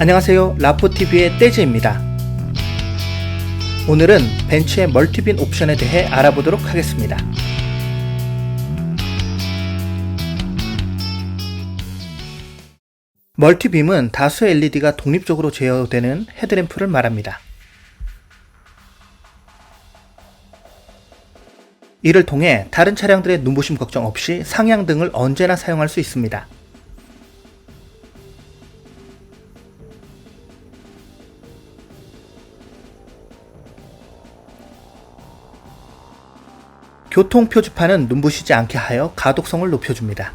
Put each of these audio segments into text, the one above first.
안녕하세요. 라포TV의 떼즈입니다. 오늘은 벤츠의 멀티빈 옵션에 대해 알아보도록 하겠습니다. 멀티빔은 다수의 LED가 독립적으로 제어되는 헤드램프를 말합니다. 이를 통해 다른 차량들의 눈부심 걱정 없이 상향등을 언제나 사용할 수 있습니다. 교통 표지판은 눈부시지 않게 하여 가독성을 높여줍니다.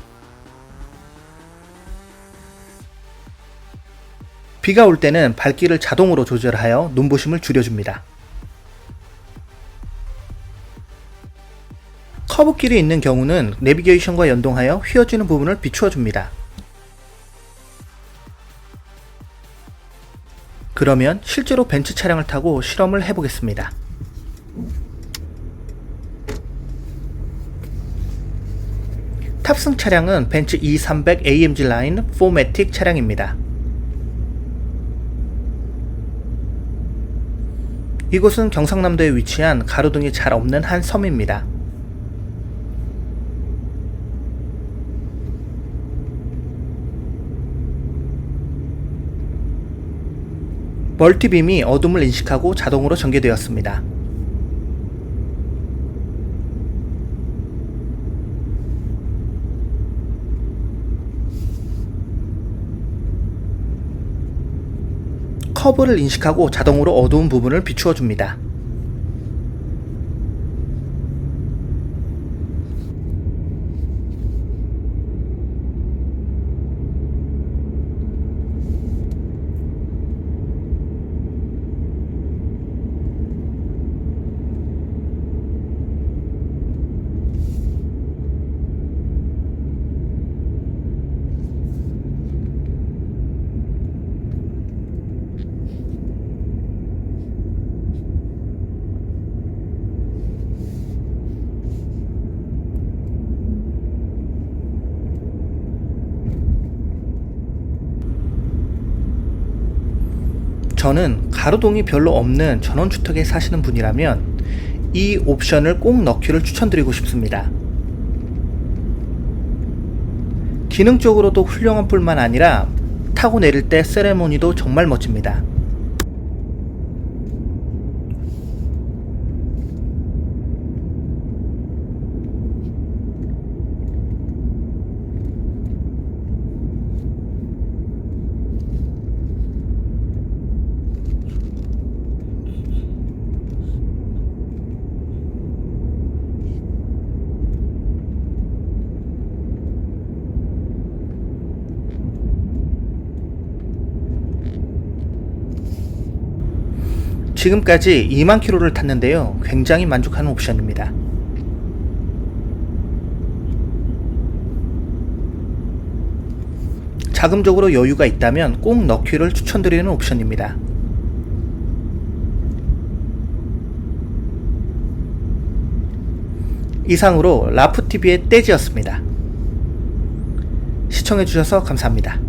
비가 올 때는 밝기를 자동으로 조절하여 눈부심을 줄여줍니다. 커브길이 있는 경우는 내비게이션과 연동하여 휘어지는 부분을 비추어 줍니다. 그러면 실제로 벤츠 차량을 타고 실험을 해보겠습니다. 탑승 차량은 벤츠 E300 AMG 라인 4매틱 차량입니다. 이곳은 경상남도에 위치한 가로등이 잘 없는 한 섬입니다. 멀티빔이 어둠을 인식하고 자동으로 전개되었습니다. 커브를 인식하고 자동으로 어두운 부분을 비추어 줍니다. 저는 가로동이 별로 없는 전원주택에 사시는 분이라면 이 옵션을 꼭 넣기를 추천드리고 싶습니다. 기능적으로도 훌륭한 뿐만 아니라 타고 내릴 때 세레모니도 정말 멋집니다. 지금까지 2만 킬로를 탔는데요. 굉장히 만족하는 옵션입니다. 자금적으로 여유가 있다면 꼭 넣기를 추천드리는 옵션입니다. 이상으로 라프TV의 떼지였습니다. 시청해주셔서 감사합니다.